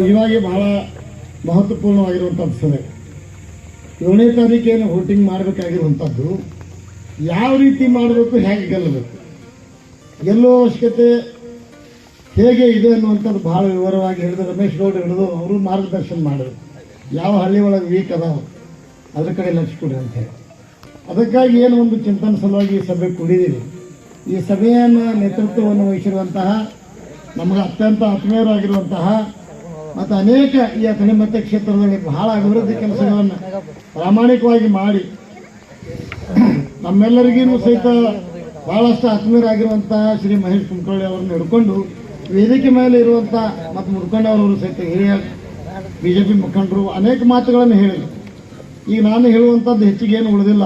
ನಿಜವಾಗಿ ಬಹಳ ಮಹತ್ವಪೂರ್ಣವಾಗಿರುವಂಥದ್ದು ಸಭೆ. ಏಳನೇ ತಾರೀಕೇನು ವೋಟಿಂಗ್ ಮಾಡಬೇಕಾಗಿರುವಂಥದ್ದು ಯಾವ ರೀತಿ ಮಾಡಬೇಕು, ಹೇಗೆ ಗೆಲ್ಲಬೇಕು? ಗೆಲ್ಲುವ ಅವಶ್ಯಕತೆ ಹೇಗೆ ಇದೆ ಅನ್ನುವಂಥದ್ದು ಭಾಳ ವಿವರವಾಗಿ ಹೇಳಿದ ರಮೇಶ್ ಗೌಡ ಹಿಡಿದು ಅವರು ಮಾರ್ಗದರ್ಶನ ಮಾಡಿದ್ರು. ಯಾವ ಹಳ್ಳಿ ಒಳಗೆ ವೀಕ್ ಅದಾವ, ಅದ್ರ ಕಡೆ ಲಕ್ಷ ಕೊಡಿ ಅಂತ ಹೇಳಿ. ಅದಕ್ಕಾಗಿ ಏನು ಒಂದು ಚಿಂತನ ಸಲುವಾಗಿ ಈ ಸಭೆ ಕೂಡಿದ್ದೀವಿ. ಈ ಸಭೆಯನ್ನು ನೇತೃತ್ವವನ್ನು ವಹಿಸಿರುವಂತಹ, ನಮಗೆ ಅತ್ಯಂತ ಆತ್ಮೀಯರಾಗಿರುವಂತಹ ಮತ್ತು ಅನೇಕ ಈ ಅಥಣಿ ಮತಕ್ಷೇತ್ರದಲ್ಲಿ ಬಹಳ ಅಭಿವೃದ್ಧಿ ಕೆಲಸಗಳನ್ನು ಪ್ರಾಮಾಣಿಕವಾಗಿ ಮಾಡಿ ನಮ್ಮೆಲ್ಲರಿಗೂ ಸಹಿತ ಬಹಳಷ್ಟು ಆತ್ಮೀಯರಾಗಿರುವಂತಹ ಶ್ರೀ ಮಹೇಶ್ ಕುಮಕಳ್ಳಿ ಅವರನ್ನು ಹಿಡ್ಕೊಂಡು ವೇದಿಕೆ ಮೇಲೆ ಇರುವಂಥ ಮತ್ತು ಮುಡ್ಕೊಂಡವರು ಸಹಿತ ಹಿರಿಯ ಬಿ ಜೆ ಪಿ ಮುಖಂಡರು ಅನೇಕ ಮಾತುಗಳನ್ನು ಹೇಳಿದರು. ಈಗ ನಾನು ಹೇಳುವಂಥದ್ದು ಹೆಚ್ಚಿಗೆ ಏನು ಉಳಿದಿಲ್ಲ.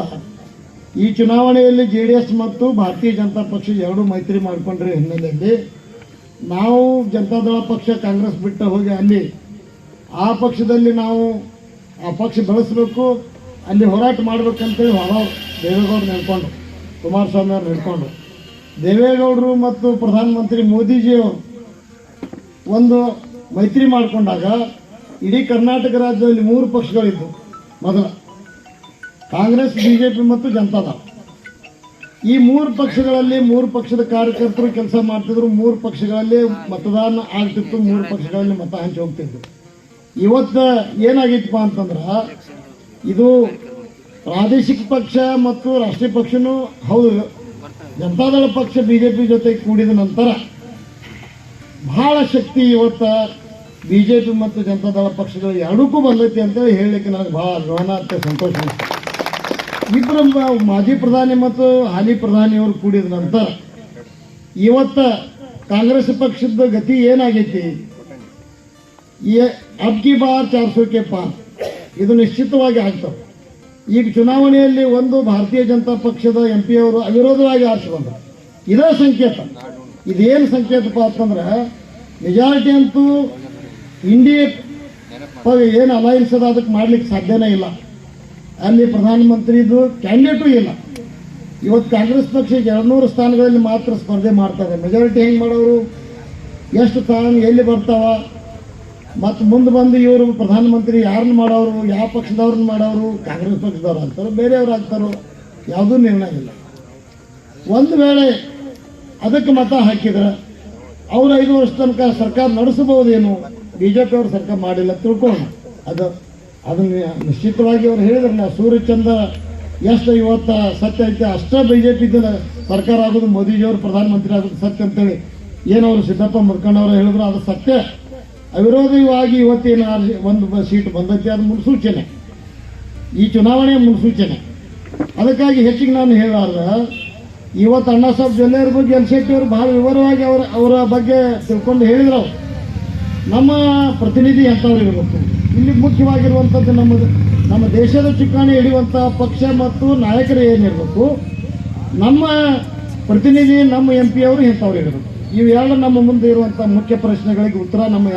ಈ ಚುನಾವಣೆಯಲ್ಲಿ ಜೆ ಮತ್ತು ಭಾರತೀಯ ಜನತಾ ಪಕ್ಷ ಎರಡೂ ಮೈತ್ರಿ ಮಾಡಿಕೊಂಡ್ರೆ ಹಿನ್ನೆಲೆಯಲ್ಲಿ ನಾವು ಜನತಾದಳ ಪಕ್ಷ ಕಾಂಗ್ರೆಸ್ ಬಿಟ್ಟು ಹೋಗಿ ಅಲ್ಲಿ ಆ ಪಕ್ಷದಲ್ಲಿ ನಾವು ಆ ಪಕ್ಷ ಬೆಳೆಸಬೇಕು, ಅಲ್ಲಿ ಹೋರಾಟ ಮಾಡ್ಬೇಕಂತೇಳಿ ಹೊರ ದೇವೇಗೌಡರು ನಡ್ಕೊಂಡು ಕುಮಾರಸ್ವಾಮಿ ಅವ್ರು ನಡ್ಕೊಂಡು ದೇವೇಗೌಡರು ಮತ್ತು ಪ್ರಧಾನಮಂತ್ರಿ ಮೋದಿಜಿಯವರು ಒಂದು ಮೈತ್ರಿ ಮಾಡಿಕೊಂಡಾಗ ಇಡೀ ಕರ್ನಾಟಕ ರಾಜ್ಯದಲ್ಲಿ ಮೂರು ಪಕ್ಷಗಳಿದ್ದವು. ಮೊದಲ ಕಾಂಗ್ರೆಸ್, ಬಿಜೆಪಿ ಮತ್ತು ಜನತಾದಳ. ಈ ಮೂರು ಪಕ್ಷಗಳಲ್ಲಿ ಮೂರು ಪಕ್ಷದ ಕಾರ್ಯಕರ್ತರು ಕೆಲಸ ಮಾಡ್ತಿದ್ರು, ಮೂರು ಪಕ್ಷಗಳಲ್ಲಿ ಮತದಾನ ಆಗ್ತಿತ್ತು, ಮೂರು ಪಕ್ಷಗಳಲ್ಲಿ ಮತ ಹಂಚಿ ಹೋಗ್ತಿದ್ರು. ಇವತ್ತು ಏನಾಗಿತ್ತಪ್ಪ ಅಂತಂದ್ರೆ, ಇದು ಪ್ರಾದೇಶಿಕ ಪಕ್ಷ ಮತ್ತು ರಾಷ್ಟ್ರೀಯ ಪಕ್ಷನೂ ಹೌದು, ಜನತಾದಳ ಪಕ್ಷ ಬಿಜೆಪಿ ಜೊತೆ ಕೂಡಿದ ನಂತರ ಬಹಳ ಶಕ್ತಿ ಇವತ್ತು ಬಿಜೆಪಿ ಮತ್ತು ಜನತಾದಳ ಪಕ್ಷಗಳು ಎರಡಕ್ಕೂ ಬಂದೈತಿ ಅಂತೇಳಿ ಹೇಳಲಿಕ್ಕೆ ನನಗೆ ಬಹಳ ಅಭಿಮಾನ ಸಂತೋಷ ಇಬ್ಬರು ಮಾಜಿ ಪ್ರಧಾನಿ ಮತ್ತು ಹಾಲಿ ಪ್ರಧಾನಿಯವರು ಕೂಡಿದ ನಂತರ ಇವತ್ತ ಕಾಂಗ್ರೆಸ್ ಪಕ್ಷದ ಗತಿ ಏನಾಗೈತಿ? ಅಬ್ಕಿ ಬಾರ್ ಚಾರ್ಸೋಕೆ ಪಾರ್. ಇದು ನಿಶ್ಚಿತವಾಗಿ ಆಗ್ತವೆ ಈಗ ಚುನಾವಣೆಯಲ್ಲಿ ಒಂದು ಭಾರತೀಯ ಜನತಾ ಪಕ್ಷದ ಎಂ ಪಿ ಅವರು ಅವಿರೋಧವಾಗಿ ಆರಿಸಿ ಇದೇ ಸಂಕೇತ. ಇದೇನು ಸಂಕೇತಪ್ಪ ಅಂತಂದ್ರೆ ಮೆಜಾರಿಟಿ ಅಂತೂ ಇಂಡಿಯಾ ಏನು ಅಲೈನ್ಸ್ ಅದ ಅದಕ್ಕೆ ಮಾಡ್ಲಿಕ್ಕೆ ಸಾಧ್ಯನೇ ಇಲ್ಲ. ಅಲ್ಲಿ ಪ್ರಧಾನಮಂತ್ರಿದು ಕ್ಯಾಂಡಿಡೇಟು ಇಲ್ಲ. ಇವತ್ತು ಕಾಂಗ್ರೆಸ್ ಪಕ್ಷ ಎರಡ್ನೂರು ಸ್ಥಾನಗಳಲ್ಲಿ ಮಾತ್ರ ಸ್ಪರ್ಧೆ ಮಾಡ್ತಾರೆ ಮೆಜಾರಿಟಿ ಹೆಂಗೆ ಮಾಡೋರು? ಎಷ್ಟು ಸ್ಥಾನ, ಎಲ್ಲಿ ಬರ್ತಾವ? ಮತ್ತು ಮುಂದೆ ಬಂದು ಇವರು ಪ್ರಧಾನಮಂತ್ರಿ ಯಾರನ್ನ ಮಾಡೋರು? ಯಾವ ಪಕ್ಷದವ್ರನ್ನ ಮಾಡೋರು? ಕಾಂಗ್ರೆಸ್ ಪಕ್ಷದವ್ರು ಆಗ್ತಾರೋ, ಬೇರೆಯವ್ರು ಆಗ್ತಾರೋ, ಯಾವುದೂ ನಿರ್ಣಯ ಇಲ್ಲ. ಒಂದು ವೇಳೆ ಅದಕ್ಕೆ ಮತ ಹಾಕಿದ್ರೆ ಅವ್ರು ಐದು ವರ್ಷ ತನಕ ಸರ್ಕಾರ ನಡೆಸಬಹುದೇನು? ಬಿ ಜೆ ಸರ್ಕಾರ ಮಾಡಿಲ್ಲ, ತಿಳ್ಕೊಳ್ಳೋಣ. ಅದು ಅದನ್ನ ನಿಶ್ಚಿತವಾಗಿ ಅವ್ರು ಹೇಳಿದ್ರಲ್ಲ ಸೂರ್ಯಚಂದ್ರ ಎಷ್ಟು ಇವತ್ತ ಸತ್ಯ ಐತೆ ಅಷ್ಟೇ ಬಿ ಜೆ ಪಿ ಸರ್ಕಾರ ಆಗೋದು, ಮೋದಿಜಿಯವರು ಪ್ರಧಾನಮಂತ್ರಿ ಆಗೋದು ಸತ್ಯ ಅಂತೇಳಿ ಏನು ಅವರು ಸಿದ್ದಪ್ಪ ಮುರ್ಕಣ್ಣವರು ಹೇಳಿದ್ರು, ಅದು ಸತ್ಯ. ಅವಿರೋಧವಾಗಿ ಇವತ್ತೇನು ಒಂದು ಸೀಟ್ ಬಂದೈತಿ, ಅದು ಮುನ್ಸೂಚನೆ. ಈ ಚುನಾವಣೆ ಮುನ್ಸೂಚನೆ. ಅದಕ್ಕಾಗಿ ಹೆಚ್ಚಿಗೆ ನಾನು ಹೇಳಾರ್ದ ಇವತ್ತು ಅಣ್ಣ ಸಾಹೇಬ್ ಜೊಲ್ಲೆಯವ್ರ ಬಗ್ಗೆ, ಎಲ್ ಶೆಟ್ಟಿ ಅವರು ಬಹಳ ವಿವರವಾಗಿ ಅವರ ಅವರ ಬಗ್ಗೆ ತಿಳ್ಕೊಂಡು ಹೇಳಿದ್ರು. ನಮ್ಮ ಪ್ರತಿನಿಧಿ ಎಂಥವ್ರು ಇರಬೇಕು? ಇಲ್ಲಿ ಮುಖ್ಯವಾಗಿರುವಂಥದ್ದು ನಮ್ಮ ನಮ್ಮ ದೇಶದ ಚುಕ್ಕಾಣಿ ಹಿಡಿಯುವಂಥ ಪಕ್ಷ ಮತ್ತು ನಾಯಕರು ಏನಿರಬೇಕು, ನಮ್ಮ ಪ್ರತಿನಿಧಿ, ನಮ್ಮ ಎಂ ಪಿ ಅವರು ಇಂಥವ್ರು ಇರಬೇಕು. ಇವೆರಡು ನಮ್ಮ ಮುಂದೆ ಇರುವಂಥ ಮುಖ್ಯ ಪ್ರಶ್ನೆಗಳಿಗೆ ಉತ್ತರ ನಮ್ಮ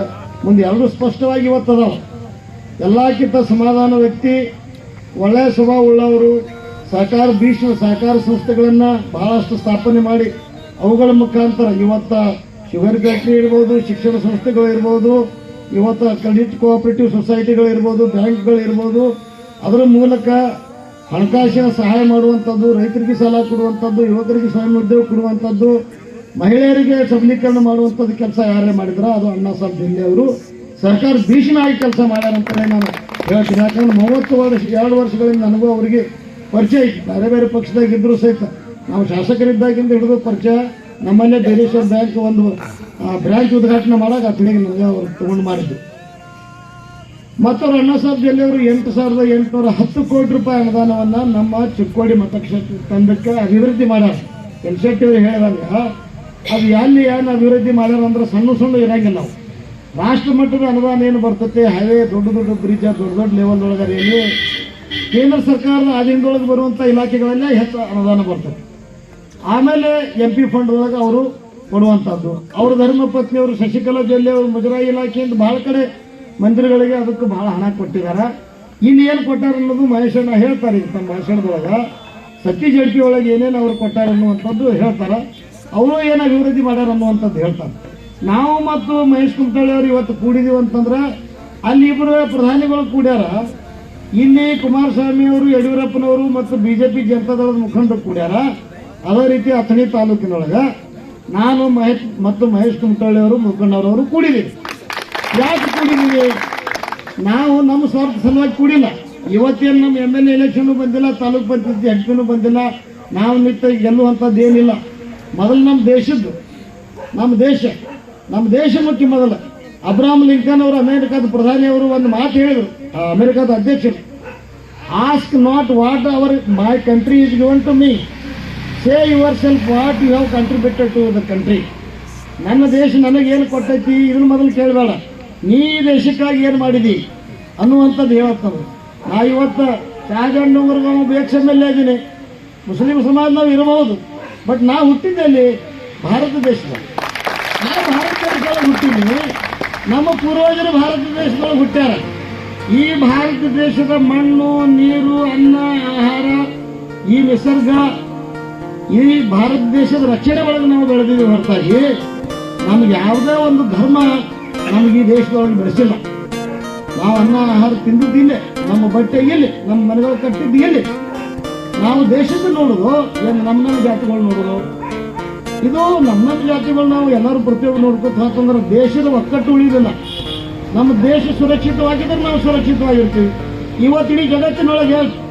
ಮುಂದೆ ಎಲ್ಲರೂ ಸ್ಪಷ್ಟವಾಗಿ ಇವತ್ತದಾವ ಎಲ್ಲಕ್ಕಿಂತ ಸಮಾಧಾನ ವ್ಯಕ್ತಿ ಒಳ್ಳೆಯ ಸ್ವಭಾವ ಉಳ್ಳವರು, ಸಹಕಾರ ಭೀಷಣ ಸಹಕಾರ ಸಂಸ್ಥೆಗಳನ್ನು ಬಹಳಷ್ಟು ಸ್ಥಾಪನೆ ಮಾಡಿ, ಅವುಗಳ ಮುಖಾಂತರ ಇವತ್ತ ಶುಗರ್ ಫ್ಯಾಕ್ಟ್ರಿ ಇರ್ಬೋದು, ಶಿಕ್ಷಣ ಸಂಸ್ಥೆಗಳು ಇರ್ಬೋದು ಇವತ್ತು ಕ್ರೆಡಿಟ್ ಕೋಆಪರೇಟಿವ್ ಸೊಸೈಟಿಗಳು ಬ್ಯಾಂಕ್ಗಳಿರ್ಬೋದು, ಅದರ ಮೂಲಕ ಹಣಕಾಸಿನ ಸಹಾಯ ಮಾಡುವಂಥದ್ದು, ರೈತರಿಗೆ ಸಾಲ ಕೊಡುವಂಥದ್ದು, ಯುವಕರಿಗೆ ಸ್ವಯಂ ಕೊಡುವಂಥದ್ದು, ಮಹಿಳೆಯರಿಗೆ ಸಬಲೀಕರಣ ಮಾಡುವಂಥದ್ದು ಕೆಲಸ ಯಾರೇ ಮಾಡಿದ್ರ ಅದು ಅಣ್ಣಾ ಸಾಹೇಬ್ ಜಿಲ್ಲೆ ಅವರು. ಸರ್ಕಾರ ಭೀಷಣವಾಗಿ ಕೆಲಸ ಮಾಡ್ಯಾರಂತಲೇ ನಾನು ಹೇಳ್ತೀನಿ. ಯಾಕಂದ್ರೆ ಮೂವತ್ತು ವರ್ಷ, ಎರಡು ವರ್ಷಗಳಿಂದ ನನಗೂ ಅವರಿಗೆ ಪರಿಚಯ ಇತ್ತು ಬೇರೆ ಬೇರೆ ಪಕ್ಷದಾಗ ಇದ್ದರೂ ಸಹಿತ ನಾವು ಶಾಸಕರಿದ್ದಾಗಿಂದ ಹಿಡಿದು ಪರಿಚಯ ನಮ್ಮಲ್ಲೇ ಬೇರೇಶ್ವರ ಬ್ಯಾಂಕ್ ಒಂದು ಬ್ರಾಂಚ್ ಉದ್ಘಾಟನೆ ಮಾಡಾಗ ಅತ್ಲಿಗೆ ನನಗೆ ಅವರು ತಗೊಂಡು ಮಾಡಿದ್ದು. ಮತ್ತು ಅವ್ರು ಅಣ್ಣಾ ಸಾಹೇಬ್ ಜಲ್ಲಿ ಅವರು ಎಂಟು ಸಾವಿರದ ಎಂಟುನೂರ ಹತ್ತು ಕೋಟಿ ರೂಪಾಯಿ ಅನುದಾನವನ್ನು ನಮ್ಮ ಚಿಕ್ಕೋಡಿ ಮತಕ್ಷೇತ್ರ ತಂಡಕ್ಕೆ ಅಭಿವೃದ್ಧಿ ಮಾಡ್ಯಾರ. ಎಲ್ ಶೆಟ್ಟಿ ಅವರು ಹೇಳಿದಾಗ ಅದು ಎಲ್ಲಿ ಏನು ಅಭಿವೃದ್ಧಿ ಮಾಡ್ಯಾರ ಅಂದ್ರೆ ಸಣ್ಣ ಸಣ್ಣ ಇರಂಗಿಲ್ಲ ನಾವು. ರಾಷ್ಟ್ರ ಮಟ್ಟದ ಅನುದಾನ ಏನು ಬರ್ತೈತೆ, ಹೈವೇ, ದೊಡ್ಡ ದೊಡ್ಡ ಬ್ರಿಡ್ಜ್, ದೊಡ್ಡ ದೊಡ್ಡ ಲೆವೆಲ್ ಎಲ್ಲಿ ಕೇಂದ್ರ ಸರ್ಕಾರದ ಅಧೀನದೊಳಗೆ ಬರುವಂಥ ಇಲಾಖೆಗಳಲ್ಲೇ ಹೆಚ್ಚು ಅನುದಾನ ಬರ್ತದೆ ಆಮೇಲೆ ಎಂ ಪಿ ಫಂಡ್ ಒಳಗೆ ಅವರು ಕೊಡುವಂಥದ್ದು. ಅವ್ರ ಧರ್ಮಪತ್ನಿಯವರು ಶಶಿಕಲಾ ಜೊಲ್ಲೆ ಅವರು ಮುಜರಾಯಿ ಇಲಾಖೆಯಿಂದ ಭಾಳ ಕಡೆ ಮಂದಿರಗಳಿಗೆ ಅದಕ್ಕೆ ಬಹಳ ಹಣ ಕೊಟ್ಟಿದ್ದಾರೆ. ಇನ್ನು ಏನು ಕೊಟ್ಟಾರ ಅನ್ನೋದು ಮಹೇಶಣ್ಣ ಹೇಳ್ತಾರೆ ತಮ್ಮ ಭಾಷಣದೊಳಗೆ. ಸತಿ ಜಡ್ಪಿ ಒಳಗೆ ಏನೇನು ಅವ್ರು ಕೊಟ್ಟಾರ ಅನ್ನುವಂಥದ್ದು ಹೇಳ್ತಾರೆ. ಅವರು ಏನು ಅಭಿವೃದ್ಧಿ ಮಾಡ್ಯಾರ ಅನ್ನುವಂಥದ್ದು ಹೇಳ್ತಾರೆ. ನಾವು ಮತ್ತು ಮಹೇಶ್ ಕುಮಟಳ್ಳಿ ಅವರು ಇವತ್ತು ಕೂಡಿದೀವಿ ಅಂತಂದ್ರೆ ಅಲ್ಲಿ ಇಬ್ಬರು ಪ್ರಧಾನಿಗಳು ಕೂಡ್ಯಾರ. ಇಲ್ಲಿ ಕುಮಾರಸ್ವಾಮಿ ಅವರು, ಯಡಿಯೂರಪ್ಪನವರು ಮತ್ತು ಬಿಜೆಪಿ ಜನತಾದಳದ ಮುಖಂಡರು ಕೂಡ್ಯಾರ. ಅದೇ ರೀತಿ ಅಥಣಿ ತಾಲೂಕಿನೊಳಗೆ. ನಾನು ಮಹೇಶ್ ಮತ್ತು ಮಹೇಶ್ ಕುಮಟಳ್ಳಿ ಅವರು ಮುಖಂಡರವರು ಕೂಡಿದ್ದೀವಿ ಯಾಕೆ ಕೂಡಿದ್ದೀವಿ ನಾವು ನಮ್ಮ ಸ್ವಾರ್ಥ ಸಲುವಾಗಿ ಕೂಡಿಲ್ಲ. ಇವತ್ತೇನು ನಮ್ಮ ಎಂ ಎಲ್ ಎ ಎಲೆಕ್ಷನ್ ಬಂದಿಲ್ಲ, ತಾಲೂಕ್ ಪಂಚಾಯತಿ ಎಲೆಕ್ಷನ್ ಬಂದಿಲ್ಲ. ನಾವು ನಿಂತ ಗೆಲ್ಲುವಂಥದ್ದು ಏನಿಲ್ಲ ಮೊದಲು ನಮ್ಮ ದೇಶದ್ದು, ನಮ್ಮ ದೇಶ ನಮ್ಮ ದೇಶ ಮುಖ್ಯ ಮೊದಲು. ಅಬ್ರಾಹಂ ಲಿಂಕನ್ ಅವರು ಅಮೆರಿಕದ ಪ್ರಧಾನಿಯವರು ಒಂದು ಮಾತು ಹೇಳಿದರು ಅಮೆರಿಕದ ಅಧ್ಯಕ್ಷರು. Ask not what our my country is given to me say yourself what you have contributed to the country ನನ್ನ ದೇಶ ನನಗೇನು ಕೊಟ್ಟೈತಿ ಇದನ್ನ ಮೊದಲು ಕೇಳಬೇಡ. ನೀ ದೇಶಕ್ಕಾಗಿ ಏನು ಮಾಡಿದಿ? ಅನ್ನುವಂಥದ್ದು ಹೇಳತ್ತದು ನಾ ಇವತ್ತು ಶಾಜಣ್ಣವರೆಗೂ ಬೇಕ್ಷ ಮೇಲೆ ಇದ್ದೀನಿ ಮುಸ್ಲಿಂ ಸಮಾಜ ನಾವು ಇರಬಹುದು ಬಟ್ ನಾ ಹುಟ್ಟಿದ್ದಲ್ಲಿ ಭಾರತ ದೇಶದಲ್ಲಿ ನಾ ಭಾರತ ದೇಶದೊಳಗೆ ಹುಟ್ಟಿದ್ದೀನಿ. ನಮ್ಮ ಪೂರ್ವಜರು ಭಾರತ ದೇಶದೊಳಗೆ ಹುಟ್ಟ್ಯಾರ. ಈ ಭಾರತ ದೇಶದ ಮಣ್ಣು, ನೀರು, ಅನ್ನ, ಆಹಾರ, ಈ ನಿಸರ್ಗ ಈ ಭಾರತ ದೇಶದ ರಕ್ಷಣೆ ಒಳಗೆ ನಾವು ಬೆಳೆದಿದ್ದೀವಿ ಹೊರತಾಗಿ ನಮ್ಗೆ ಯಾವುದೇ ಒಂದು ಧರ್ಮ ನಮಗೆ ಈ ದೇಶದೊಳಗೆ ಬೆಳೆಸಿಲ್ಲ. ನಾವು ಅನ್ನ, ಆಹಾರ ತಿಂದಿದ್ದು ಇಲ್ಲೇ ನಮ್ಮ ಬಟ್ಟೆ ಎಲ್ಲಿ? ನಮ್ಮ ಮನೆಗಳು ಕಟ್ಟಿದ್ದು ಎಲ್ಲಿ? ನಾವು ದೇಶದ ನೋಡೋದು, ಏನು ನಮ್ಮ ನಮ್ಮ ಜಾತಿಗಳು ನೋಡೋದು? ಇದು ನಮ್ಮ ನಮ್ಮ ಜಾತಿಗಳು ನಾವು ಎಲ್ಲರೂ ಪ್ರತಿಯೊಬ್ಬರು ನೋಡ್ಕೊತ ಹಾಕಂದ್ರೆ ದೇಶದ ಒಕ್ಕಟ್ಟು ಉಳಿದಿಲ್ಲ. ನಮ್ಮ ದೇಶ ಸುರಕ್ಷಿತವಾಗಿದ್ದರೆ ನಾವು ಸುರಕ್ಷಿತವಾಗಿರ್ತೀವಿ. ಇವತ್ತಿಡೀ ಜಗತ್ತಿನೊಳಗೆ